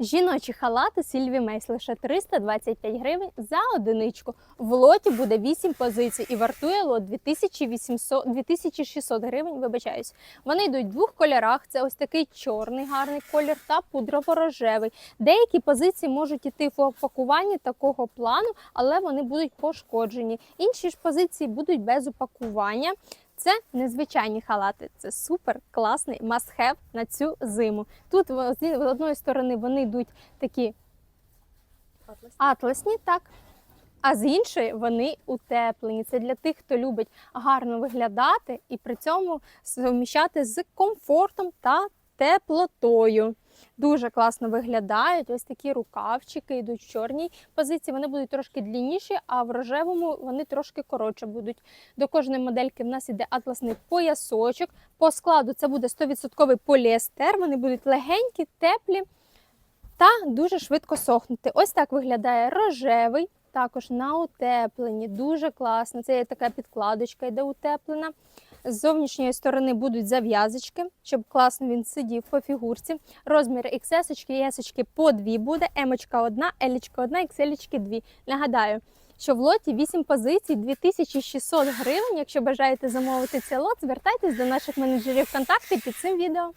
Жіночі халати Сільві Мейс лише 325 гривень за одиничку. В лоті буде 8 позицій і вартує лот 2800, 2600 гривень. Вибачаюсь. Вони йдуть в двох кольорах. Це ось такий чорний гарний колір та пудрово-рожевий. Деякі позиції можуть іти в упакуванні такого плану, але вони будуть пошкоджені. Інші ж позиції будуть без упакування. Це незвичайні халати, це супер класний must-have на цю зиму. Тут з одної сторони вони йдуть такі атласні, так. А з іншої вони утеплені. Це для тих, хто любить гарно виглядати і при цьому суміщати з комфортом та теплотою. Дуже класно виглядають. Ось такі рукавчики йдуть в чорній позиції. Вони будуть трошки длінніші, а в рожевому вони трошки коротше будуть. До кожної модельки в нас іде атласний поясочок. По складу це буде 100% поліестер. Вони будуть легенькі, теплі та дуже швидко сохнути. Ось так виглядає рожевий, також на утепленні. Дуже класно. Це є така підкладочка, йде утеплена. З зовнішньої сторони будуть зав'язочки, щоб класно він сидів по фігурці. Розмір XS, S по дві буде, М одна, L одна, XL дві. Нагадаю, що в лоті 8 позицій, 2600 гривень. Якщо бажаєте замовити цей лот, звертайтесь до наших менеджерів контакти під цим відео.